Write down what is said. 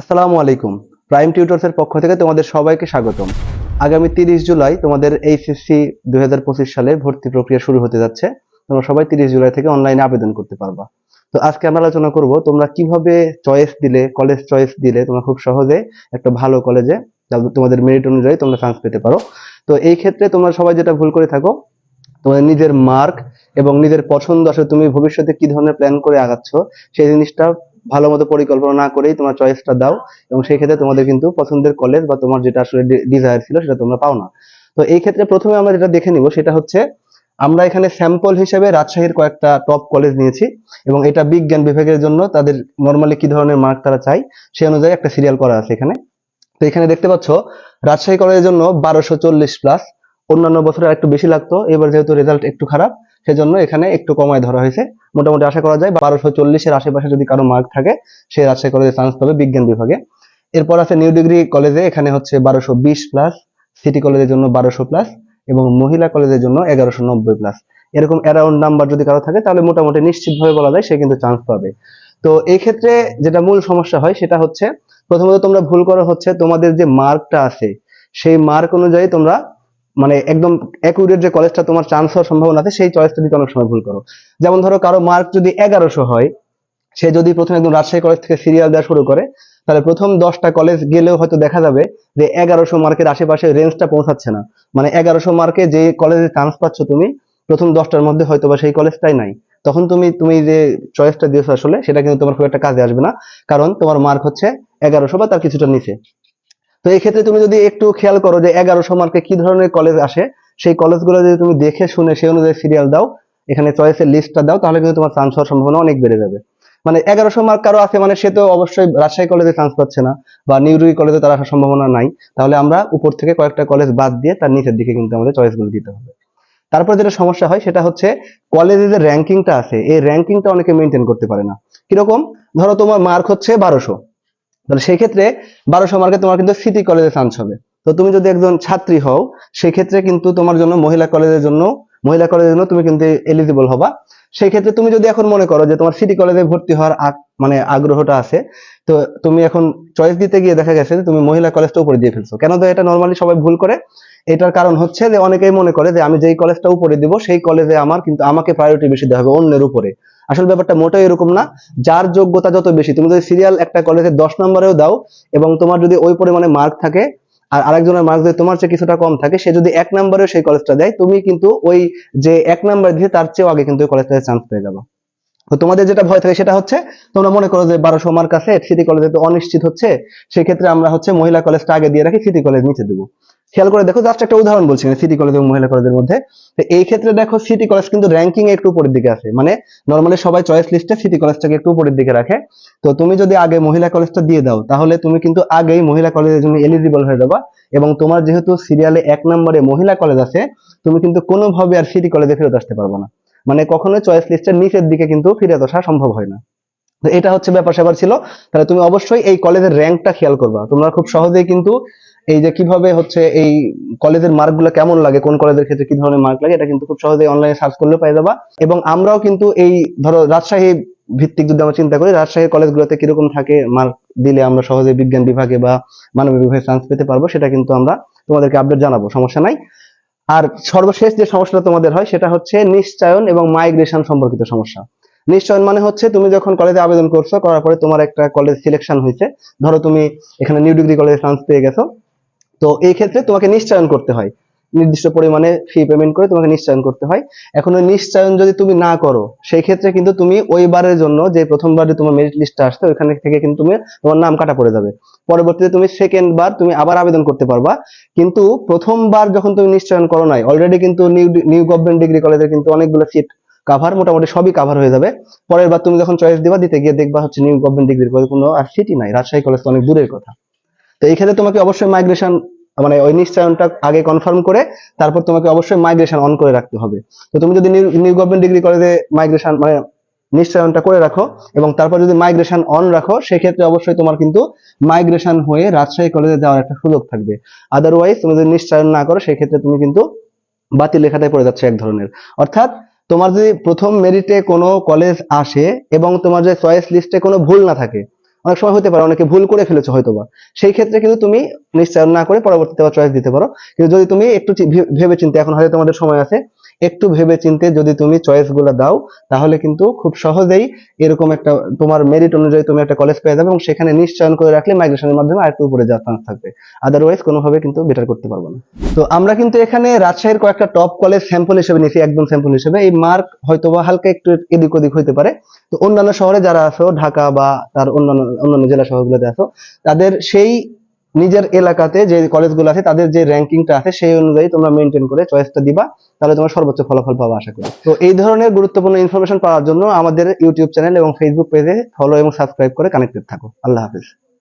আসসালামু আলাইকুম। প্রাইম টিউটরসের পক্ষ থেকে তোমাদের সবাইকে স্বাগতম। আগামী তিরিশ জুলাই তোমাদের এইচএসসি দুই হাজার পঁচিশ সালে ভর্তি প্রক্রিয়া শুরু হতে যাচ্ছে। তোমরা সবাই তিরিশ জুলাই থেকে অনলাইনে আবেদন করতে পারবা। তো আজকে আমরা আলোচনা করব তোমরা কীভাবে চয়েস দিলে কলেজ চয়েস দিলে তোমরা খুব সহজে একটা ভালো কলেজে তোমাদের মেরিট অনুযায়ী তোমরা চান্স পেতে পারো। তো এই ক্ষেত্রে তোমরা সবাই যেটা ভুল করে থাকো, তোমাদের নিজের মার্ক এবং নিজের পছন্দ আসলে তুমি ভবিষ্যতে কি ধরনের প্ল্যান করে আগাচ্ছ, সেই জিনিসটা ভালো মতো পরিকল্পনা না করেই তোমার চয়েসটা দাও এবং সেই ক্ষেত্রে তোমাদের কিন্তু পছন্দের কলেজ বা তোমার যেটা আসলে ডিজায়ার ছিল সেটা তোমরা পাও না। তো এই ক্ষেত্রে প্রথমে আমরা যেটা দেখে নিব সেটা হচ্ছে, আমরা এখানে স্যাম্পল হিসেবে রাজশাহীর কয়েকটা টপ কলেজ নিয়েছি এবং এটা বিজ্ঞান বিভাগের জন্য তাদের নর্মালি কি ধরনের মার্ক তারা চাই সে অনুযায়ী একটা সিরিয়াল করা আছে এখানে। তো এখানে দেখতে পাচ্ছ, রাজশাহী কলেজের জন্য বারোশো চল্লিশ প্লাস অন্যান্য বছরে একটু বেশি লাগতো, এবার যেহেতু রেজাল্ট একটু খারাপ সেজন্য এখানে একটু কমায় ধরা হয়েছে। মোটামুটি আশা করা যায় বারোশো চল্লিশের আশেপাশে যদি কারও মার্ক থাকে, সে রাজশাহী কলেজে চান্স পাবে বিজ্ঞান বিভাগে। এরপর আছে নিউ ডিগ্রি কলেজে, এখানে হচ্ছে বারোশো বিশ প্লাস সিটি কলেজের জন্য বারোশো প্লাস এবং মহিলা কলেজের জন্য এগারোশো নব্বই প্লাস এরকম অ্যারাউন্ড নাম্বার যদি কারও থাকে, তাহলে মোটামুটি নিশ্চিতভাবে বলা যায় সে কিন্তু চান্স পাবে। তো এই ক্ষেত্রে যেটা মূল সমস্যা হয়, সেটা হচ্ছে প্রথমত তোমরা ভুল করো হচ্ছে তোমাদের যে মার্কটা আছে, সেই মার্ক অনুযায়ী তোমরা মানে একদম অ্যাকুরেট যে কলেজটা তোমার চান্স হওয়ার সম্ভাবনা আছে, সেই চয়েসটা দিতে অনেক সময় ভুল করো। যেমন ধরো কারও মার্ক যদি এগারোশো হয়, সে যদি প্রথমে একদম রাজশাহী কলেজ থেকে সিরিয়াল দেওয়া শুরু করে, তাহলে প্রথম দশটা কলেজ গেলেও হয়তো দেখা যাবে যে এগারোশো মার্কের আশেপাশে রেঞ্জটা পৌঁছাচ্ছে না। মানে এগারোশো মার্কে যে কলেজে চান্স পাচ্ছ তুমি, প্রথম দশটার মধ্যে হয়তো বা সেই কলেজটাই নাই। তখন তুমি তুমি যে চয়েসটা দিয়েছ আসলে, সেটা কিন্তু তোমার খুব একটা কাজে আসবে না। কারণ তোমার মার্ক হচ্ছে এগারোশো বা তার কিছুটা নিচে। তো এই ক্ষেত্রে তুমি যদি একটু খেয়াল করো যে এগারোশো মার্কে কি ধরনের কলেজ আসে, সেই কলেজগুলো যদি তুমি দেখে শুনে সেই অনুযায়ী সিরিয়াল দাও, এখানে চয়েসের লিস্টটা দাও, তাহলে কিন্তু তোমার চান্স হওয়ার সম্ভাবনা অনেক বেড়ে যাবে। মানে এগারোশো মার্ক কারও আছে মানে সে তো অবশ্যই রাজশাহী কলেজে চান্স পাচ্ছে না, বা নিউরি কলেজে তার আসার সম্ভাবনা নাই। তাহলে আমরা উপর থেকে কয়েকটা কলেজ বাদ দিয়ে তার নিচের দিকে কিন্তু আমাদের চয়েসগুলো দিতে হবে। তারপর যেটা সমস্যা হয়, সেটা হচ্ছে কলেজের যে র্যাঙ্কিংটা আছে, এই র্যাঙ্কিংটা অনেকে মেনটেন করতে পারে না। কীরকম? ধরো তোমার মার্ক হচ্ছে বারোশো। তাহলে সেই ক্ষেত্রে বারোশো মার্কে তোমার কিন্তু সিটি কলেজে চান্স হবে। তো তুমি যদি একজন ছাত্রী হও সেই ক্ষেত্রে কিন্তু তোমার জন্য মহিলা কলেজের জন্য, মহিলা কলেজের জন্য তুমি কিন্তু এলিজিবল হবা। সেই ক্ষেত্রে তুমি যদি এখন মনে করো যে তোমার সিটি কলেজে ভর্তি হওয়ার মানে আগ্রহটা আছে, তো তুমি এখন চয়েস দিতে গিয়ে দেখা গেছে যে তুমি মহিলা কলেজটা উপরে দিয়ে ফেলছো। কেন তো এটা নর্মালি সবাই ভুল করে? এটার কারণ হচ্ছে যে অনেকেই মনে করে যে আমি যেই কলেজটা উপরে দিব, সেই কলেজে আমার কিন্তু আমাকে প্রায়োরিটি বেশি দেওয়া হবে অন্যের উপরে। আসল ব্যাপারটা মোটেও এরকম না। যার যোগ্যতা যত বেশি, তুমি যদি সিরিয়াল একটা কলেজে দশ নম্বরেও দাও এবং তোমার যদি ওই পরিমাণে মার্ক থাকে আর আরেকজনের মার্ক যদি তোমার চেয়ে কিছুটা কম থাকে, সে যদি এক নম্বরেও সেই কলেজটা দেয়, তুমি কিন্তু ওই যে এক নাম্বার দিয়ে তার চেয়েও আগে কিন্তু ওই কলেজটাতে চান্স পেয়ে যাবে। তো তোমাদের যেটা ভয় থাকে সেটা হচ্ছে, তোমরা মনে করো যে বারোশো মার্ক আছে সিটি কলেজে তো অনিশ্চিত হচ্ছে, সেক্ষেত্রে আমরা হচ্ছে মহিলা কলেজটা আগে দিয়ে রাখি সিটি কলেজ নিচে দেবো। খেয়াল করে দেখো জাস্ট একটা উদাহরণ বলছি সিটি কলেজ এবং মহিলা কলেজের মধ্যে। এই ক্ষেত্রে দেখো সিটি কলেজ কিন্তু র্যাঙ্কিং একটু উপরের দিকে আছে। মানে নর্মালি সবাই চয়েস লিস্টে সিটি কলেজটাকে একটু উপরের দিকে রাখে। তো তুমি যদি আগে মহিলা কলেজটা দিয়ে দাও, তাহলে তুমি কিন্তু আগেই মহিলা কলেজের জন্য এলিজিবল হয়ে যাবা। এবং তোমার যেহেতু সিরিয়ালে এক নম্বরে মহিলা কলেজ আছে, তুমি কিন্তু কোনোভাবে আর সিটি কলেজে ফেরত আসতে পারবে না। মানে কখনো চয়েস লিস্টের নিচের দিকে কিন্তু ফিরে আসা সম্ভব হয় না। তো এটা হচ্ছে ব্যাপার স্যাপার ছিল। তাহলে তুমি অবশ্যই এই কলেজের র্যাঙ্কটা খেয়াল করবা। তোমরা খুব সহজেই কিন্তু এই যে কীভাবে হচ্ছে এই কলেজের মার্কগুলো কেমন লাগে, কোন কলেজের ক্ষেত্রে কি ধরনের মার্ক লাগে, এটা কিন্তু খুব সহজেই অনলাইনে সার্চ করলে পাই যাবা। এবং আমরাও কিন্তু এই ধরো রাজশাহী ভিত্তিক যদি আমরা চিন্তা করি, রাজশাহী কলেজগুলোতে কীরকম থাকে মার্ক দিলে আমরা সহজে বিজ্ঞান বিভাগে বা মানবিক বিভাগে চান্স পেতে পারব, সেটা কিন্তু আমরা তোমাদেরকে আপডেট জানাব, সমস্যা নাই। আর সর্বশেষ যে সমস্যাটা তোমাদের হয়, সেটা হচ্ছে নিশ্চয়ন এবং মাইগ্রেশন সম্পর্কিত সমস্যা। নিশ্চয়ন মানে হচ্ছে তুমি যখন কলেজে আবেদন করছ, করার পরে তোমার একটা কলেজ সিলেকশন হয়েছে। ধরো তুমি এখানে নিউ ডিগ্রি কলেজে চান্স পেয়ে গেছো। তো এই ক্ষেত্রে তোমাকে নিশ্চয়ন করতে হয়। নির্দিষ্ট পরিমাণে ফি পেমেন্ট করে তোমাকে নিশ্চয়ন করতে হয়। এখন ওই নিশ্চয়ন যদি তুমি না করো, সেই ক্ষেত্রে কিন্তু তুমি ওইবারের জন্য যে প্রথমবার যে তোমার মেরিট লিস্টটা আসছে, ওইখানে থেকে কিন্তু তুমি তোমার নাম কাটা পড়ে যাবে। পরবর্তীতে তুমি সেকেন্ড বার তুমি আবার আবেদন করতে পারবা। কিন্তু প্রথমবার যখন তুমি নিশ্চয়ন করো নাই অলরেডি কিন্তু নিউ নিউ গভর্নমেন্ট ডিগ্রি কলেজের কিন্তু অনেকগুলো সিট কাভার মোটামুটি সবই কাভার হয়ে যাবে। পরের বার তুমি যখন চয়েস দিবা, দিতে গিয়ে দেখবা হচ্ছে নিউ গভর্নমেন্ট ডিগ্রির কলেজ কোনো আর সিটি নাই। রাজশাহী কলেজ তো অনেক দূরের কথা। তো এই ক্ষেত্রে তোমাকে অবশ্যই মাইগ্রেশন মানে ওই নিশ্চয়নটা আগে কনফার্ম করে তারপর তোমাকে অবশ্যই মাইগ্রেশন অন করে রাখতে হবে। তো তুমি যদি নিউ গভর্নমেন্ট ডিগ্রি কলেজে মাইগ্রেশন মানে নিশ্চয়নটা করে রাখো এবং তারপর যদি মাইগ্রেশন অন রাখো, সেক্ষেত্রে অবশ্যই তোমার কিন্তু মাইগ্রেশন হয়ে রাজশাহী কলেজে যাওয়ার একটা সুযোগ থাকবে। আদারওয়াইজ তুমি যদি নিশ্চয়ন না করো, সেক্ষেত্রে তুমি কিন্তু বাতিল লেখাটাই পড়ে যাচ্ছে এক ধরনের। অর্থাৎ তোমার যদি প্রথম মেরিটে কোনো কলেজ আসে এবং তোমার যে চয়েস লিস্টে কোনো ভুল না থাকে, অনেক সময় হতে পারে, অনেকে ভুল করে ফেলেছো হয়তোবা, সেই ক্ষেত্রে কিন্তু তুমি নিশ্চয় না করে পরবর্তীতে আবার চয়েস দিতে পারো। কিন্তু যদি তুমি একটু ভেবে চিন্তে এখন হয়তো তোমাদের সময় আছে, একটু ভেবে চিন্তে যদি তুমি চয়েসগুলো দাও, তাহলে কিন্তু খুব সহজেই এরকম একটা তোমার মেরিট অনুযায়ী তুমি একটা কলেজ পেয়ে যাবে এবং সেখানে নিশ্চয়ন করে রাখলে মাইগ্রেশনের মাধ্যমে আরেকটু উপরে যাওয়ার চান্স থাকবে। আদারওয়াইজ কোনোভাবে কিন্তু বেটার করতে পারব না। তো আমরা কিন্তু এখানে রাজশাহীর কয়েকটা টপ কলেজ স্যাম্পল হিসেবে নিয়েছি, একদম স্যাম্পল হিসেবে। এই মার্ক হয়তোবা হালকা একটু এদিক ওদিক হইতে পারে। তো অন্যান্য শহরে যারা আছো, ঢাকা বা তার অন্যান্য অন্যান্য জেলা শহরগুলোতে আছো, তাদের সেই নিজের এলাকাতে যে কলেজগুলো আছে, তাদের যে র্যাঙ্কিংটা আছে, সেই অনুযায়ী তোমরা মেনটেন করে চয়েসটা দিবা, তাহলে তোমার সর্বোচ্চ ফলাফল পাবো আশা করি। তো এই ধরনের গুরুত্বপূর্ণ ইনফরমেশন পাওয়ার জন্য আমাদের ইউটিউব চ্যানেল এবং ফেসবুক পেজে ফলো এবং সাবস্ক্রাইব করে কানেক্টেড থাকো। আল্লাহ হাফিজ।